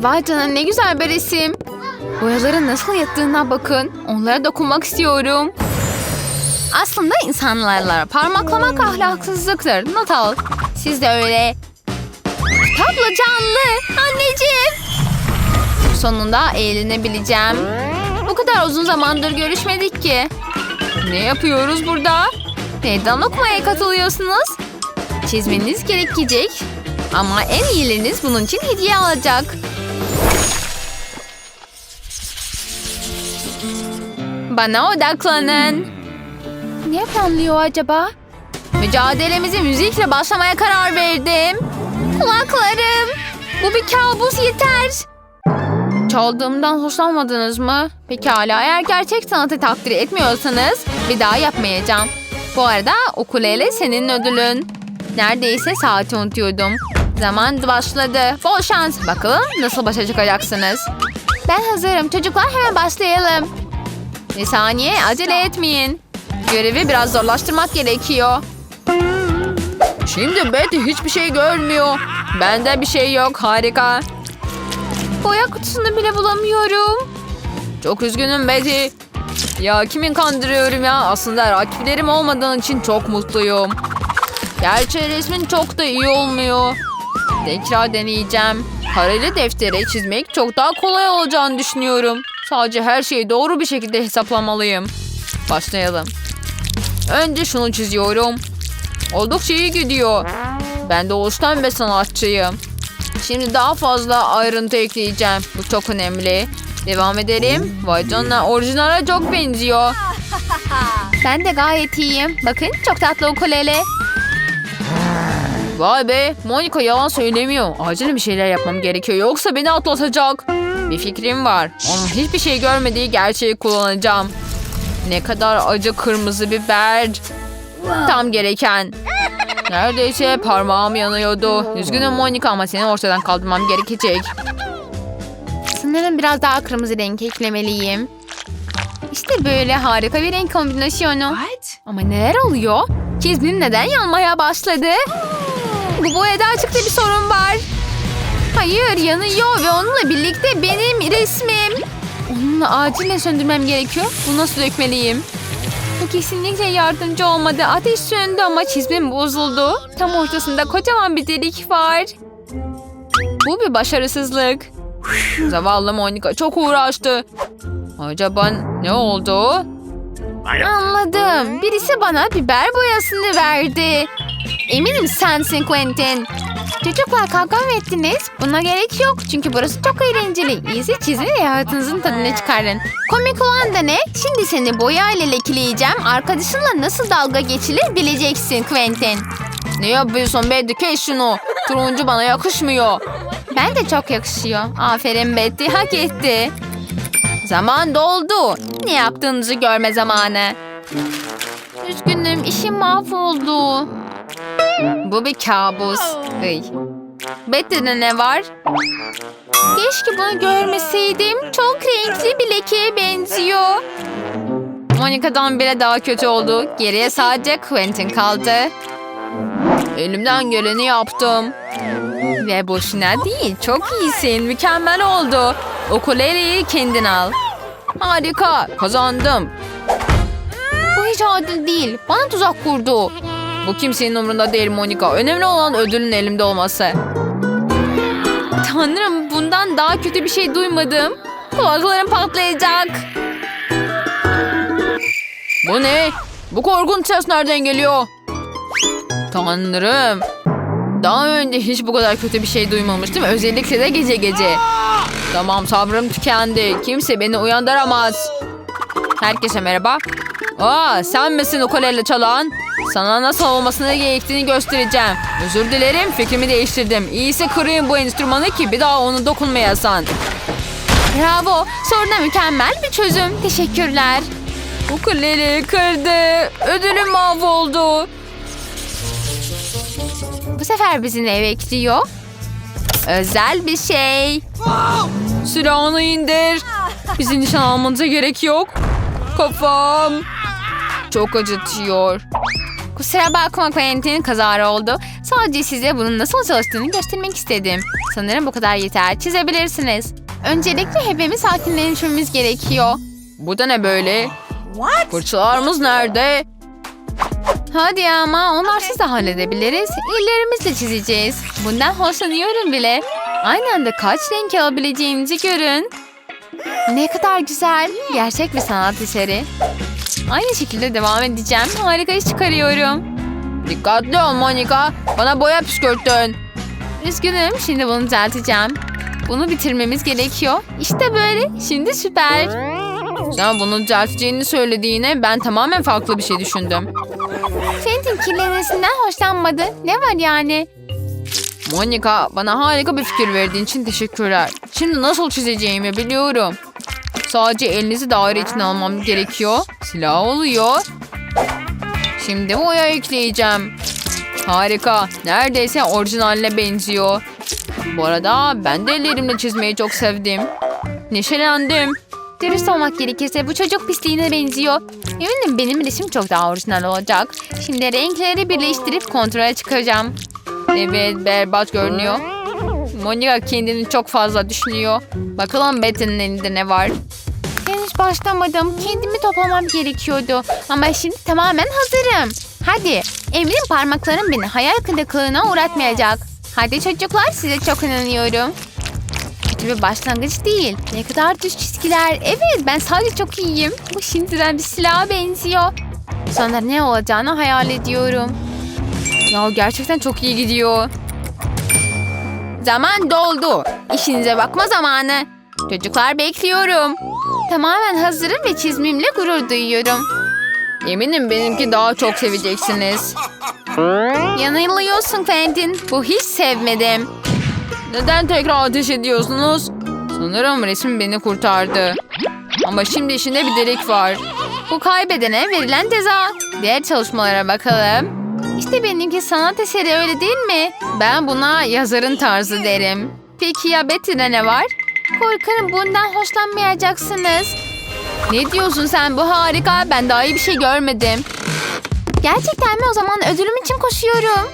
Vay canına ne güzel bir resim. Boyaların nasıl yattığına bakın. Onlara dokunmak istiyorum. Aslında insanlarla parmaklamak ahlaksızlıktır. Not al. Siz de öyle. Tablo canlı. Anneciğim. Sonunda eğlenebileceğim. O kadar uzun zamandır görüşmedik ki. Ne yapıyoruz burada? Meydan okumaya katılıyorsunuz. Çizmeniz gerekecek. Ama en iyileriniz bunun için hediye alacak. Bana odaklanın. Ne planlıyor acaba? Mücadelemizi müzikle başlamaya karar verdim. Kulaklarım. Bu bir kabus yeter. Çaldığımdan hoşlanmadınız mı? Pekala eğer gerçek sanatı takdir etmiyorsanız bir daha yapmayacağım. Bu arada ukulele senin ödülün. Neredeyse saati unutuyordum. Zaman başladı. Bol şans. Bakalım nasıl başa çıkacaksınız. Ben hazırım. Çocuklar hemen başlayalım. Bir saniye acele etmeyin. Görevi biraz zorlaştırmak gerekiyor. Şimdi Betty hiçbir şey görmüyor. Bende bir şey yok. Harika. Boya kutusunu bile bulamıyorum. Çok üzgünüm Betty. Ya kimin kandırıyorum ya? Aslında rakiplerim olmadığın için çok mutluyum. Gerçi resmin çok da iyi olmuyor. Tekrar deneyeceğim. Kareli deftere çizmek çok daha kolay olacağını düşünüyorum. Sadece her şeyi doğru bir şekilde hesaplamalıyım. Başlayalım. Önce şunu çiziyorum. Oldukça iyi gidiyor. Ben doğuştan bir sanatçıyım. Şimdi daha fazla ayrıntı ekleyeceğim. Bu çok önemli. Devam edelim. Vay canına orijinale çok benziyor. Ben de gayet iyiyim. Bakın çok tatlı ukulele. Vay be Monica yalan söylemiyor. Acil bir şeyler yapmam gerekiyor yoksa beni atlatacak. Bir fikrim var. Onun hiçbir şey görmediği gerçeği kullanacağım. Ne kadar acı kırmızı biber. Tam gereken. Neredeyse parmağım yanıyordu. Üzgünüm Monica ama seni ortadan kaldırmam gerekecek. Sanırım biraz daha kırmızı renk eklemeliyim. İşte böyle harika bir renk kombinasyonu. Ama neler oluyor? Çizmim neden yanmaya başladı? Bu boyada açıkta bir sorun var. Hayır yanıyor ve onunla birlikte benim resmim. Onunla acilen söndürmem gerekiyor. Bunu nasıl dökmeliyim? Bu kesinlikle yardımcı olmadı. Ateş söndü ama çizmim bozuldu. Tam ortasında kocaman bir delik var. Bu bir başarısızlık. Zavallı Monica çok uğraştı. Acaba ne oldu? Anladım. Birisi bana biber boyasını verdi. Eminim sensin Quentin. Çocuklar kavga mı ettiniz? Buna gerek yok çünkü burası çok eğlenceli. İyisi çizin ve hayatınızın tadını çıkarın. Komik olan da ne? Şimdi seni boyayla lekeleyeceğim. Arkadaşınla nasıl dalga geçilir bileceksin Quentin. Ne yapıyorsun Betty? Kes şunu. Turuncu bana yakışmıyor. Ben de çok yakışıyor. Aferin Betty. Hak etti. Zaman doldu. Ne yaptığınızı görme zamanı. Üzgünüm işim mahvoldu. Bu bir kabus. Iy. Betty'de ne var? Keşke bunu görmeseydim. Çok renkli bir lekeye benziyor. Monica'dan bile daha kötü oldu. Geriye sadece Quentin kaldı. Elimden geleni yaptım. Ve boşuna değil. Çok iyisin. Mükemmel oldu. Ukuleleyi kendin al. Harika. Kazandım. Bu hiç adil değil. Bana tuzak kurdu. Bu kimsenin umurunda değil Monica. Önemli olan ödülün elimde olması. Tanrım bundan daha kötü bir şey duymadım. Kulaklarım patlayacak. Bu ne? Bu korkunç ses nereden geliyor? Tanrım. Daha önce hiç bu kadar kötü bir şey duymamıştım. Özellikle de gece gece. Tamam sabrım tükendi. Kimse beni uyandıramaz. Herkese merhaba. Aa, sen misin ukulele çalan? Sana nasıl olmasını gerektiğini göstereceğim. Özür dilerim fikrimi değiştirdim. İyisi kırayım bu enstrümanı ki bir daha onu dokunmayasan. Bravo. Soruna mükemmel bir çözüm. Teşekkürler. Ukulele kırdı. Ödülüm mahvoldu. Bu sefer bizi ne bekliyor? Özel bir şey. Silahını indir. Bizi nişan almanıza gerek yok. Kafam. Çok acıtıyor. Kusura bakma Quentin kazara oldu. Sadece size bunun nasıl çalıştığını göstermek istedim. Sanırım bu kadar yeter. Çizebilirsiniz. Öncelikle hepimiz sakinleşmemiz gerekiyor. Bu da ne böyle? Fırçalarımız nerede? Hadi ama onlarsız da halledebiliriz. Ellerimizle çizeceğiz. Bundan hoşlanıyorum bile. Aynı anda kaç renk alabileceğinizi görün. Ne kadar güzel. Gerçek bir sanat eseri. Aynı şekilde devam edeceğim. Harika iş çıkarıyorum. Dikkatli ol Monika. Bana boya püskürttün. Üzgünüm. Şimdi bunu düzelteceğim. Bunu bitirmemiz gerekiyor. İşte böyle. Şimdi süper. Sen bunu düzelteceğini söylediğine ben tamamen farklı bir şey düşündüm. Fentin kirlenmesinden hoşlanmadı. Ne var yani? Monika bana harika bir fikir verdiğin için teşekkürler. Şimdi nasıl çizeceğimi biliyorum. Sadece elinizi daire içine almam gerekiyor. Silah oluyor. Şimdi boya ekleyeceğim. Harika. Neredeyse orijinaline benziyor. Bu arada ben de ellerimle çizmeyi çok sevdim. Neşelendim. Dürüst olmak gerekirse bu çocuk pisliğine benziyor. Eminim benim resim çok daha orijinal olacak. Şimdi renkleri birleştirip kontrole çıkacağım. Evet berbat görünüyor. Monika kendini çok fazla düşünüyor. Bakalım Betty'nin elinde ne var. Henüz başlamadım. Kendimi toplamam gerekiyordu. Ama şimdi tamamen hazırım. Hadi. Eminim parmaklarım beni hayal kırıklığına uğratmayacak. Hadi çocuklar size çok inanıyorum. Kötü bir başlangıç değil. Ne kadar düz çizgiler. Evet ben sadece çok iyiyim. Bu şimdiden bir silaha benziyor. Sonra ne olacağını hayal ediyorum. Ya gerçekten çok iyi gidiyor. Zaman doldu. İşinize bakma zamanı. Çocuklar bekliyorum. Tamamen hazırım ve çizmimle gurur duyuyorum. Eminim benimki daha çok seveceksiniz. Yanılıyorsun Quentin. Bu hiç sevmedim. Neden tekrar ateş ediyorsunuz? Sanırım resim beni kurtardı. Ama şimdi içinde bir delik var. Bu kaybedene verilen ceza. Diğer çalışmalara bakalım. İşte benimki sanat eseri öyle değil mi? Ben buna yazarın tarzı derim. Peki ya Betty'de ne var? Korkarım bundan hoşlanmayacaksınız. Ne diyorsun sen bu harika? Ben daha iyi bir şey görmedim. Gerçekten mi o zaman ödülüm için koşuyorum.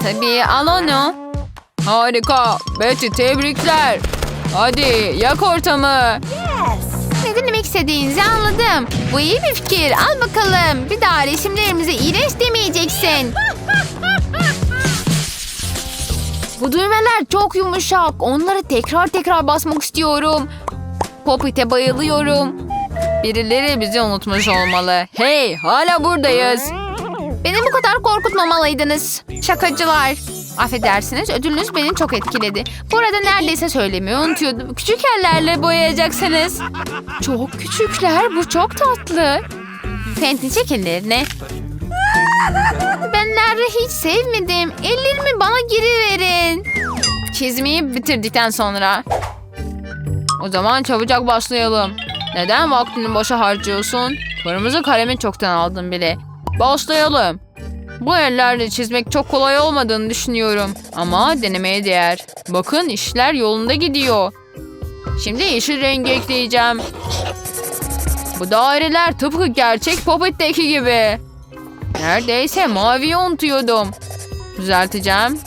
Tabii al onu. Harika. Betty tebrikler. Hadi yak ortamı. Ne demek istediğinizi anladım. Bu iyi bir fikir. Al bakalım. Bir daha resimlerimize iğrenç demeyeceksin. Bu düğmeler çok yumuşak. Onları tekrar tekrar basmak istiyorum. Popit'e bayılıyorum. Birileri bizi unutmuş olmalı. Hey hala buradayız. Beni bu kadar korkutmamalıydınız. Şakacılar. Affedersiniz ödülünüz beni çok etkiledi. Bu arada neredeyse söylemeyi unutuyordum. Küçük ellerle boyayacaksınız. Çok küçükler. Bu çok tatlı. Fentin çek ellerini. Ben nerede hiç sevmedim. Ellerimi bana geri verin. Çizmeyi bitirdikten sonra. O zaman çabucak başlayalım. Neden vaktini boşa harcıyorsun? Kırmızı kalemi çoktan aldım bile. Başlayalım. Bu ellerle çizmek çok kolay olmadığını düşünüyorum. Ama denemeye değer. Bakın işler yolunda gidiyor. Şimdi yeşil rengi ekleyeceğim. Bu daireler tıpkı gerçek Puppet'teki gibi. Neredeyse maviyi unutuyordum. Düzelteceğim.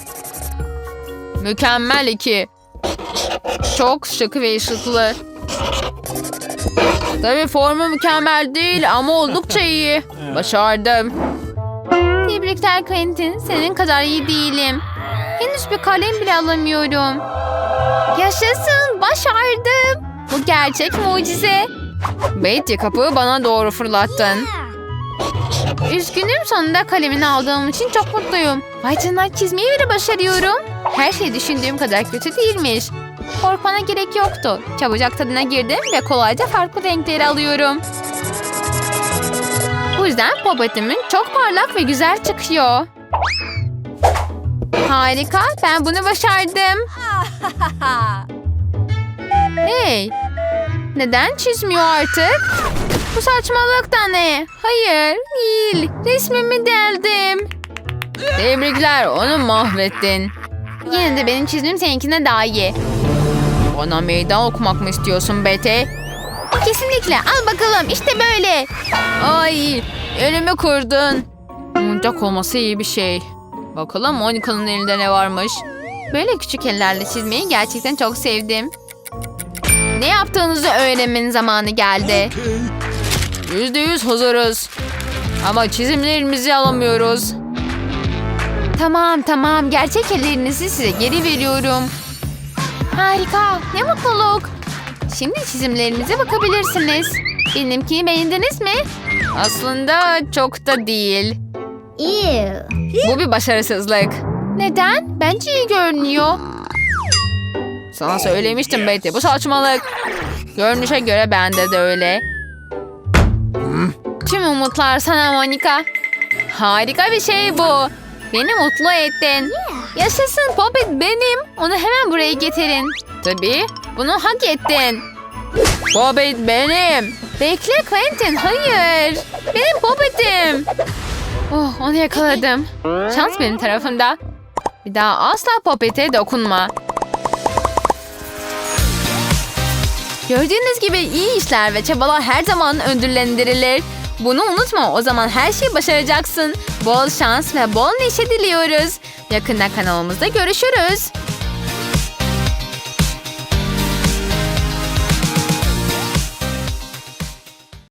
Mükemmel iki. Çok şık ve ışıklı. Tabii formu mükemmel değil ama oldukça iyi. Başardım. Tebrikler Quentin. Senin kadar iyi değilim. Henüz bir kalem bile alamıyorum. Yaşasın. Başardım. Bu gerçek mucize. Betty kapıyı bana doğru fırlattın. Üzgünüm sonunda kalemini aldığım için çok mutluyum. Vay canına çizmeyi bile başarıyorum. Her şey düşündüğüm kadar kötü değilmiş. Korkmana gerek yoktu. Çabucak tadına girdim ve kolayca farklı renkleri alıyorum. Bu yüzden popetimin çok parlak ve güzel çıkıyor. Harika, ben bunu başardım. Hey, neden çizmiyor artık? Bu saçmalık da ne? Hayır, değil. Resmimi deldim. Tebrikler onu mahvettin. Yine de benim çizimim seninkine daha iyi. Bana meydan okumak mı istiyorsun Betty? Kesinlikle. Al bakalım. İşte böyle. Ay elimi kırdın. Oyuncak olması iyi bir şey. Bakalım Monika'nın elinde ne varmış. Böyle küçük ellerle çizmeyi gerçekten çok sevdim. Ne yaptığınızı öğrenmenin zamanı geldi. Yüzde yüz hazırız. Ama çizimlerimizi alamıyoruz. Tamam tamam gerçek ellerinizi size geri veriyorum. Harika ne mutluluk. Şimdi çizimlerimize bakabilirsiniz. Benimkini beğendiniz mi? Aslında çok da değil. Bu bir başarısızlık. Neden? Bence iyi görünüyor. Sana söylemiştim Betty. Bu saçmalık. Görünüşe göre bende de öyle. Tüm umutlar sana Monika. Harika bir şey bu. Beni mutlu ettin. Yaşasın Poppet benim. Onu hemen buraya getirin. Tabii. Bunu hak ettin. Hobbit benim. Bekle Quentin hayır. Benim Poppet'im. Oh onu yakaladım. Şans benim tarafımda. Bir daha asla Poppet'e dokunma. Gördüğünüz gibi iyi işler ve çabalar her zaman ödüllendirilir. Bunu unutma o zaman her şeyi başaracaksın. Bol şans ve bol neşe diliyoruz. Yakında kanalımızda görüşürüz.